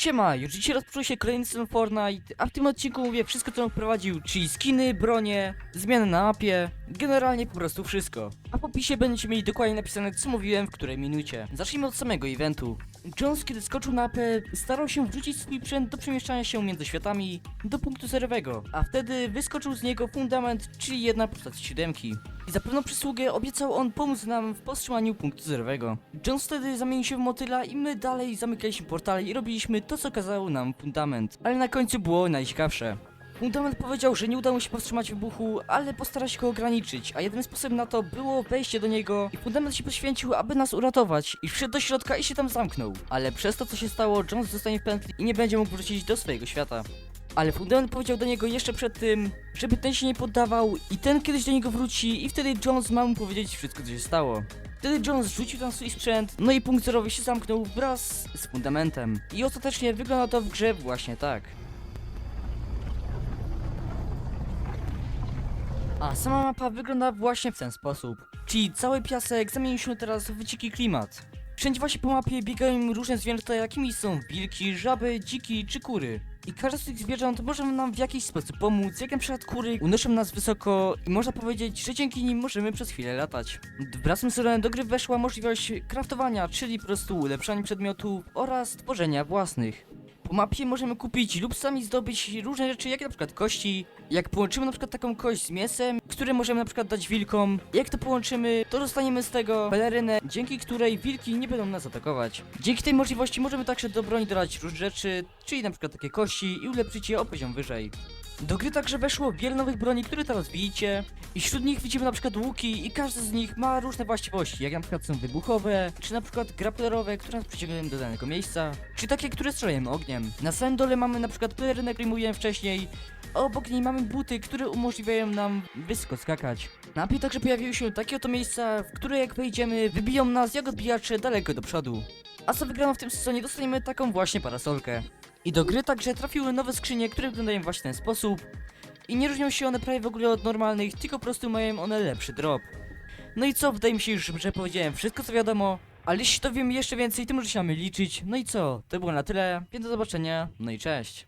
Siema, już dzisiaj rozpoczął się kolejny sezon Fortnite, a w tym odcinku mówię wszystko co on wprowadził, czyli skiny, bronie, zmiany na mapie, generalnie po prostu wszystko. A w opisie będziecie mieli dokładnie napisane co mówiłem w której minucie. Zacznijmy od samego eventu. Jones kiedy skoczył na mapę, starał się wrzucić swój sprzęt do przemieszczania się między światami do punktu zerowego, a wtedy wyskoczył z niego fundament, czyli jedna postać siódemki. I za pewną przysługę obiecał on pomóc nam w powstrzymaniu punktu zerowego. Jones wtedy zamienił się w motyla i my dalej zamykaliśmy portale i robiliśmy to co kazał nam fundament. Ale na końcu było najciekawsze. Fundament powiedział, że nie udało mu się powstrzymać wybuchu, ale postara się go ograniczyć, a jedynym sposobem na to było wejście do niego i Fundament się poświęcił, aby nas uratować i wszedł do środka i się tam zamknął. Ale przez to co się stało, Jones zostanie w pętli i nie będzie mógł wrócić do swojego świata. Ale Fundament powiedział do niego jeszcze przed tym, żeby ten się nie poddawał i ten kiedyś do niego wróci i wtedy Jones ma mu powiedzieć wszystko co się stało. Wtedy Jones rzucił tam swój sprzęt, no i punkt zerowy się zamknął wraz z fundamentem. I ostatecznie wygląda to w grze właśnie tak. A sama mapa wygląda właśnie w ten sposób. Czyli cały piasek zamienił się teraz w dziki klimat. Wszędzie właśnie po mapie biegają różne zwierzęta, jakimi są wilki, żaby, dziki czy kury. I każde z tych zwierząt może nam w jakiś sposób pomóc, jak na przykład kury unoszą nas wysoko i można powiedzieć, że dzięki nim możemy przez chwilę latać. Wraz z do gry weszła możliwość craftowania, czyli po prostu ulepszania przedmiotów oraz tworzenia własnych. Po mapie możemy kupić lub sami zdobyć różne rzeczy, jak na przykład kości. Jak połączymy na przykład taką kość z mięsem, które możemy na przykład dać wilkom. Jak to połączymy, to dostaniemy z tego pelerynę, dzięki której wilki nie będą nas atakować. Dzięki tej możliwości możemy także do broni dodać różne rzeczy, czyli na przykład takie kości i ulepszyć je o poziom wyżej. Do gry także weszło wiele nowych broni, które teraz widzicie i wśród nich widzimy na przykład łuki i każdy z nich ma różne właściwości, jak na przykład są wybuchowe, czy na przykład grapplerowe, które nas przyciągają do danego miejsca, czy takie, które strzelają ogniem. Na samym dole mamy na przykład pelerynę, której mówiłem wcześniej, a obok niej mamy buty, które umożliwiają nam wysoko skakać. Na mapie także pojawiły się takie oto miejsca, w które jak wejdziemy, wybiją nas jak odbijacze daleko do przodu. A co wygraną w tym sezonie dostaniemy taką właśnie parasolkę. I do gry także trafiły nowe skrzynie, które wyglądają właśnie w ten sposób. I nie różnią się one prawie w ogóle od normalnych, tylko po prostu mają one lepszy drop. No i co, wydaje mi się już, że powiedziałem wszystko co wiadomo. Ale jeśli to wiemy jeszcze więcej, to może się mamy liczyć. No i co, to było na tyle, więc do zobaczenia, no i cześć.